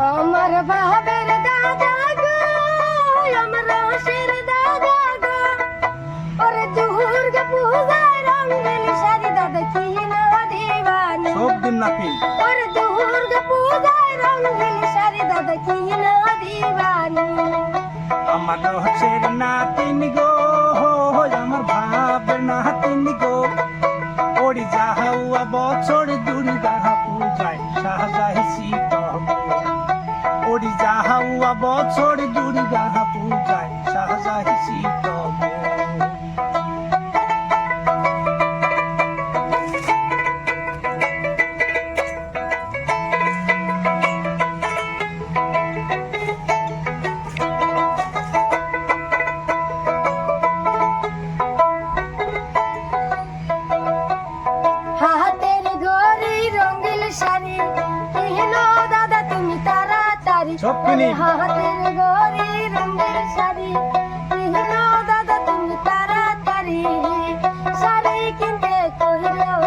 আমার বাবের দাদা গো আমার রসের দাদা গো। ওরে দুর্গা পূজায় রঙিন শাড়ি দাদা কি না দিবানি সব দিন নাকি ওরে দুর্গা পূজায় রঙিন শাড়ি দাদা কি না দিবানি আমার রহস্যের নাতিন গো আমার ভাবের নাতিন গো ওড়ি যাহাউয়া বছর যাহাউয়া বছর দুর্গা পূজায় সাজাইছি তবে।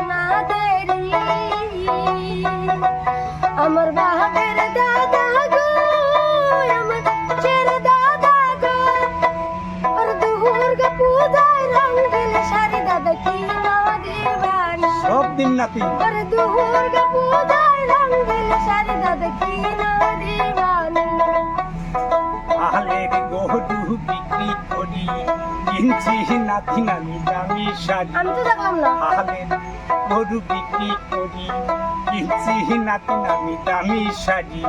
না দেরি। আমার বাহাবের দাদা গো আমার ছেড়ে দাদা গো আর দুর্গা পূজায় রঙিন শাড়ি দাদা কিনো দিবানি সব দিন নাকি আর দুর্গা পূজায় রঙিন শাড়ি দাদা কিনো দিবানি আহলের গরু বিক্রি করি। কিনছি নাতি নামি দামি শাড়ি। আহলের গরু বিক্রি করি। কিনছি নাতি নামি দামি শাড়ি।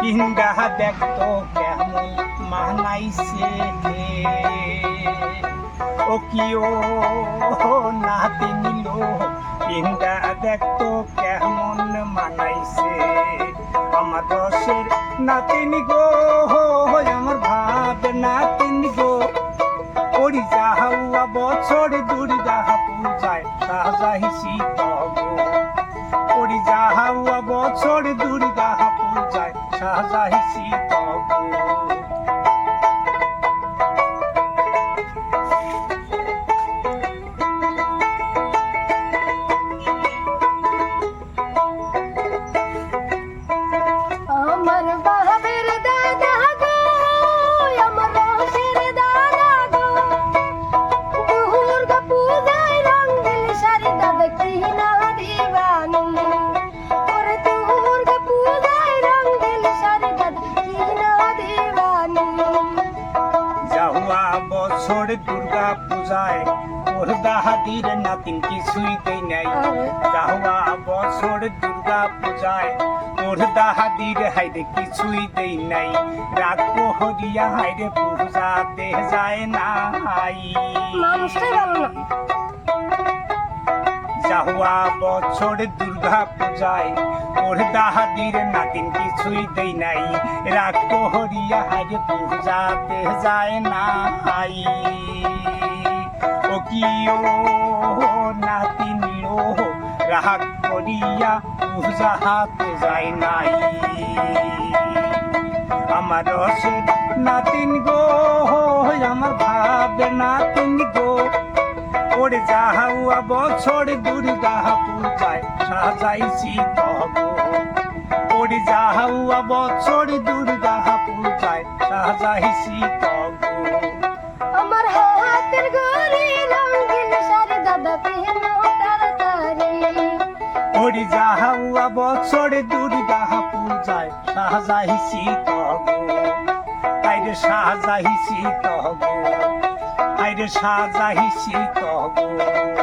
পিন্দা দেখতো কেমন মানাইছে। ও কি ও নাতি নিল পিন্দা দেখতো কেমন মানাইছে। আমার রসের নাতিন গো যাহাউয়া বছর দুর্গা পূজায় সাজাইছি তব ওড়ি যাহাউয়া বছর দুর্গা পূজায় সাজাইছি তব আমার দুর্গা পূজায় ওর দাহাদির নাতিন কিছুই দেই নাই। যাহা বছর দুর্গা পূজায় ওর দাহাদির হাইরে কিছুই দেই নাই। রাগ পোহরিয়া হাইরে পূজা দে যায় না হাই মানুষটাই ভালো না। যাহুয়া বছর দুর্গা পূজায়। ওর দাহাদির নাতিন কিছুই দেই নাই। রাগ হরিয়া হাইরে পূজা দে যায় না হাই ও কি ও নাতিন লো রাগ করিয়া পূজা হাতে যায় নাই। আমার নাতিন গো ওরে যাহাউয়া বছর দুর্গা পূজায় সাজাইছি তব। ওরে যাহাউয়া বছর দুর্গা পূজায় সাজাইছি তব। আমার হাতের ঘড়ি রঙিন শাড়ি দাদা পেনো তাড়াতাড়ি ওরে যাহাউয়া বছর দুর্গা পূজায় সাজাইছি তব। আইরে সাজাইছি তব। আইরে সাজাইছি তব।